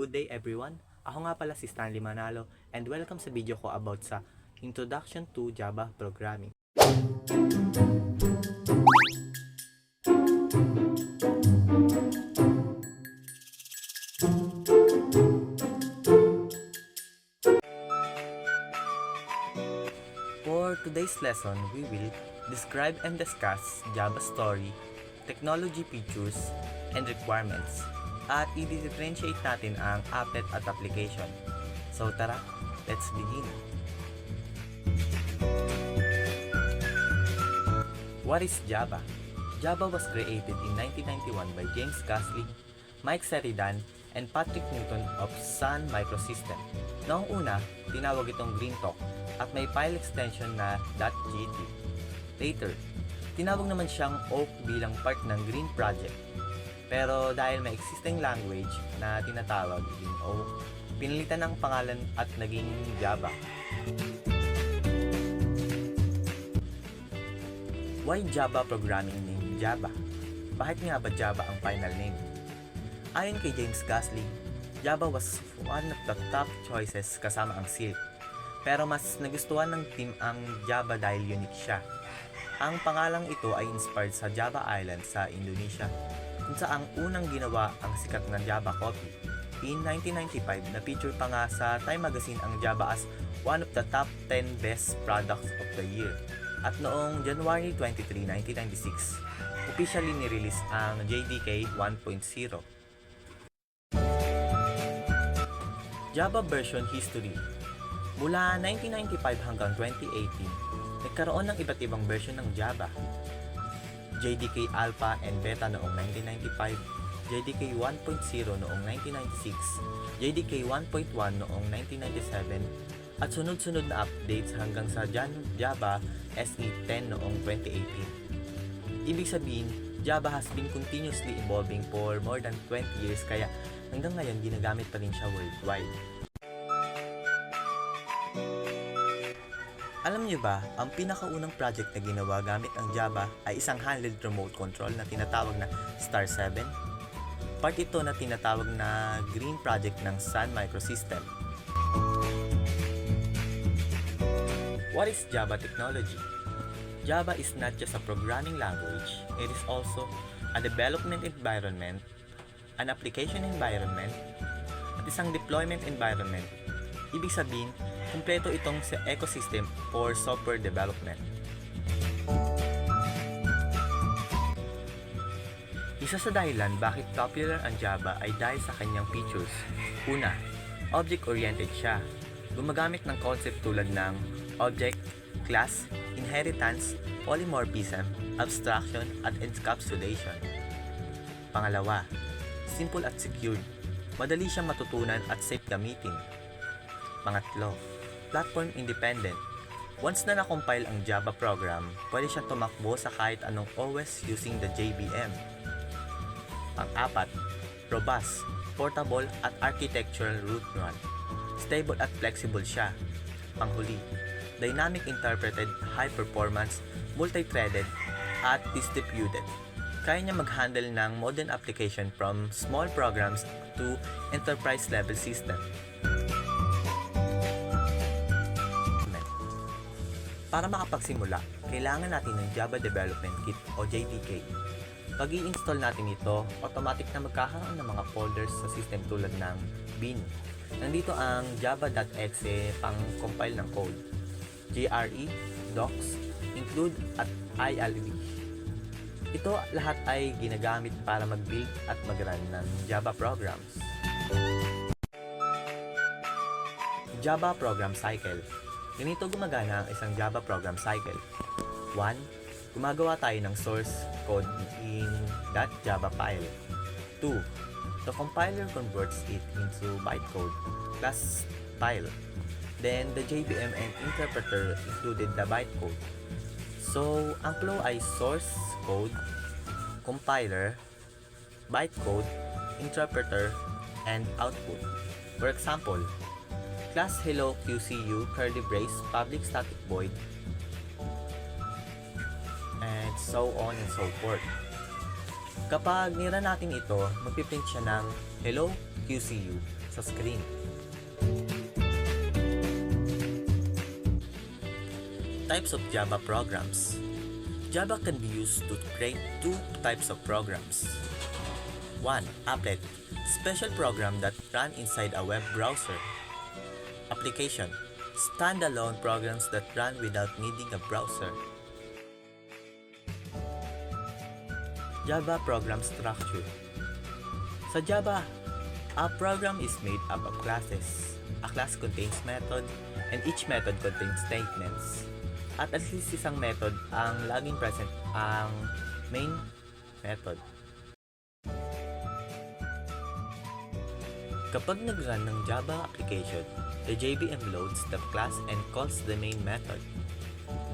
Good day everyone! Ako nga pala si Stanley Manalo and welcome sa video ko about sa Introduction to Java Programming. For today's lesson, we will describe and discuss Java story, technology features, and requirements. At i-differentiate natin ang applet at application. So tara, let's begin. What is Java? Java was created in 1991 by James Gasley, Mike Sheridan, and Patrick Newton of Sun Microsystem. Noong una, tinawag itong GreenTalk at may file extension na .gt. Later, tinawag naman siyang Oak bilang part ng Green Project. Pero dahil may existing language na tinatawag din Oak, pinalitan ng pangalan at naging Java. Why Java programming name Java? Bakit nga ba Java ang final name? Ayon kay James Gasley, Java was one of the top choices kasama ang Silk. Pero mas nagustuhan ng team ang Java dahil unique siya. Ang pangalang ito ay inspired sa Java Island sa Indonesia, kung saan unang ginawa ang sikat na Java coffee. In 1995, na-feature pa nga sa Time Magazine ang Java as one of the top 10 best products of the year. At noong January 23, 1996, officially nirelease ang JDK 1.0. Java version history Mula 1995 hanggang 2018, nagkaroon ng iba't ibang version ng Java. JDK Alpha and Beta noong 1995, JDK 1.0 noong 1996, JDK 1.1 noong 1997, at sunod-sunod na updates hanggang sa Java SE 10 noong 2018. Ibig sabihin, Java has been continuously evolving for more than 20 years kaya hanggang ngayon ginagamit pa rin siya worldwide. Alam niyo ba, ang pinakaunang project na ginawa gamit ang Java ay isang handheld remote control na tinatawag na Star 7. Part ito na tinatawag na Green Project ng Sun Microsystem. What is Java technology? Java is not just a programming language, it is also a development environment, an application environment, at isang deployment environment. Ibig sabihin, kumpleto itong sa ecosystem for software development. Isa sa dahilan bakit popular ang Java ay dahil sa kanyang features. Una, object-oriented siya. Gumagamit ng concept tulad ng object, class, inheritance, polymorphism, abstraction, at encapsulation. Pangalawa, simple at secured. Madali siyang matutunan at safe gamitin. Pangatlo, platform independent. Once na na-compile ang Java program, pwede siyang tumakbo sa kahit anong OS using the JVM. Pang-apat, robust, portable at architectural root run. Stable at flexible siya. Panghuli, dynamic interpreted, high performance, multi-threaded, at distributed. Kaya niya mag-handle ng modern application from small programs to enterprise level system. Para makapagsimula, kailangan natin ng Java Development Kit o JDK. Pag i-install natin ito, automatic na magkakaroon ng mga folders sa system tulad ng bin. Nandito ang java.exe pang compile ng code, JRE, docs, include at ILB. Ito lahat ay ginagamit para mag-build at mag-run ng Java programs. Java Program Cycle Ganito gumagana ang isang Java program cycle. 1. Gumagawa tayo ng source code in .java file. 2. The compiler converts it into bytecode plus file. Then, the JVM and interpreter included the bytecode. So, ang flow ay source code, compiler, bytecode, interpreter, and output. For example, class hello QCU curly brace public static void and so on and so forth. Kapag nira natin ito, magpiprint siya ng hello QCU sa screen. Types of Java programs. Java can be used to create two types of programs. 1. Applet, special program that run inside a web browser. Application, standalone programs that run without needing a browser. Java program structure. Sa Java, a program is made up of classes. A class contains method and each method contains statements. At at least isang method ang laging present ang main method. Kapag nag-run ng Java application, the JVM loads the class and calls the main method.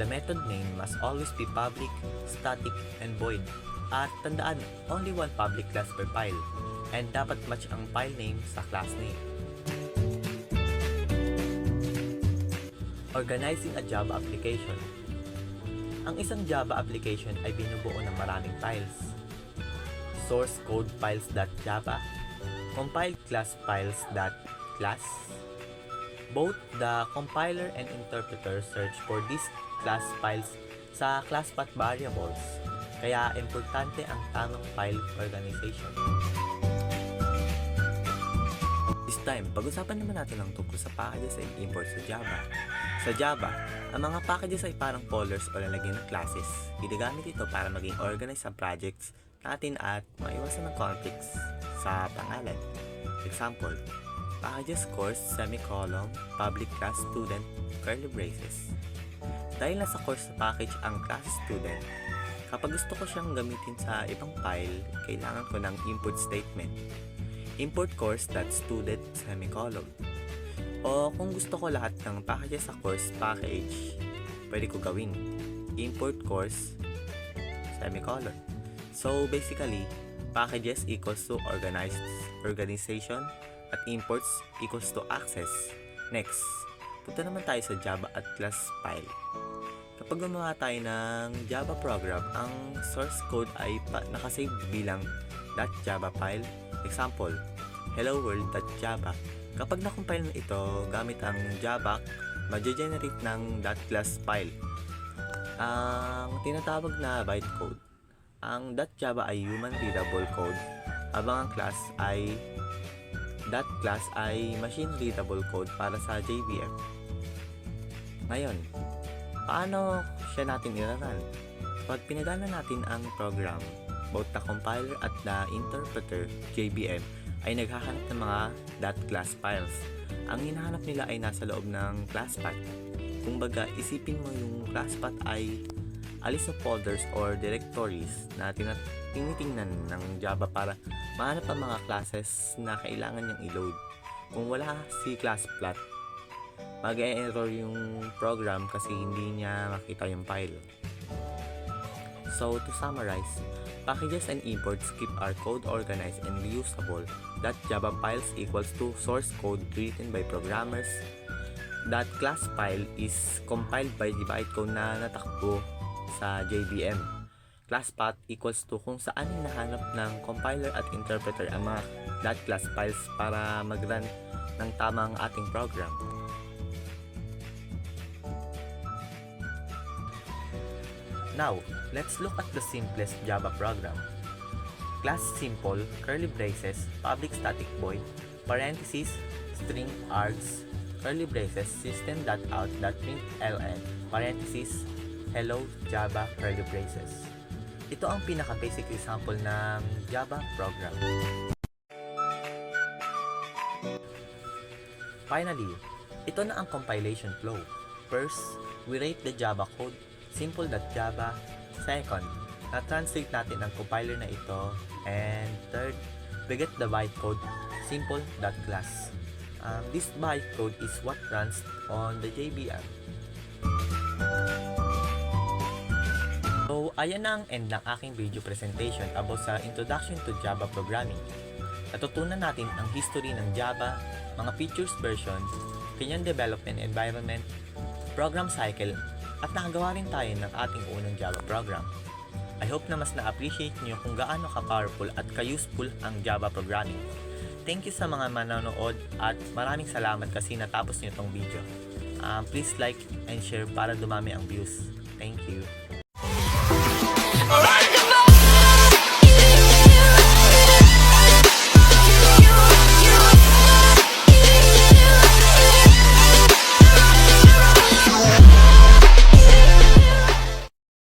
The method name must always be public, static, and void. At tandaan, only one public class per file. And dapat match ang file name sa class name. Organizing a Java application. Ang isang Java application ay binubuo ng maraming files. Source code files.java, compiled class files.class. Both the compiler and interpreter search for these class files sa class path variables, kaya importante ang tamang file organization. This time, pag-usapan naman natin ang tungkol sa packages and imports sa Java. Sa Java, ang mga packages ay parang folders o lalagyan ng classes. Ginagamit ito para maging organized ang projects natin at maiwasan ng conflicts sa pangalan. Example, packages course, semicolon, public class student, curly braces. Dahil nasa course package ang class student, kapag gusto ko siyang gamitin sa ibang file, kailangan ko ng import statement. Import course student semicolon. O kung gusto ko lahat ng packages sa course package, pwede ko gawin import course semicolon. So basically, packages equals to organized organization at imports equals to access. Next, punta naman tayo sa Java at class file. Kapag gumawa tayo ng Java program, ang source code ay nakasave bilang .java file. Example, hello world.java. Kapag na-compile na ito gamit ang Java, mag-generate ng .class file. Ang tinatawag na bytecode. Ang .java ay human readable code, habang ang class ay .class ay machine readable code para sa JVM. Ngayon, paano siya natin iraran? Pag pinagana natin ang program, both the compiler at the interpreter, JVM, ay naghahanap ng mga .class files. Ang hinahanap nila ay nasa loob ng class path. Kung baga, isipin mo yung class path ay a list of folders or directories na tinitingnan ng Java para mahanap ang mga classes na kailangan niyang i-load. Kung wala si class plot, mag-error yung program kasi hindi niya makita yung file. So, to summarize, packages and imports keep our code organized and reusable. That Java files equals to source code written by programmers. That class file is compiled by the bytecode na natakbo sa JVM. Class path equals to kung saan hinahanap ng compiler at interpreter ang mga that class files para mag-run ng tama ang ating program. Now, let's look at the simplest Java program. Class simple, curly braces, public static void, parentheses, string args, curly braces, system.out.println, parentheses, hello Java curly braces. Ito ang pinaka-basic example ng Java program. Finally, ito na ang compilation flow. First, we write the Java code, simple.java. Second, na-translate natin ang compiler na ito. And third, we get the bytecode, simple.class. Um, this bytecode is what runs on the JVM. Ayan na ang end ng aking video presentation about sa Introduction to Java Programming. Natutunan natin ang history ng Java, mga features version, kanyang development environment, program cycle, at nakagawa rin tayo ng ating unang Java program. I hope na mas na-appreciate niyo kung gaano ka-powerful at ka-useful ang Java programming. Thank you sa mga manonood at maraming salamat kasi natapos niyo tong video. Um, please like and share para dumami ang views. Thank you. Alright,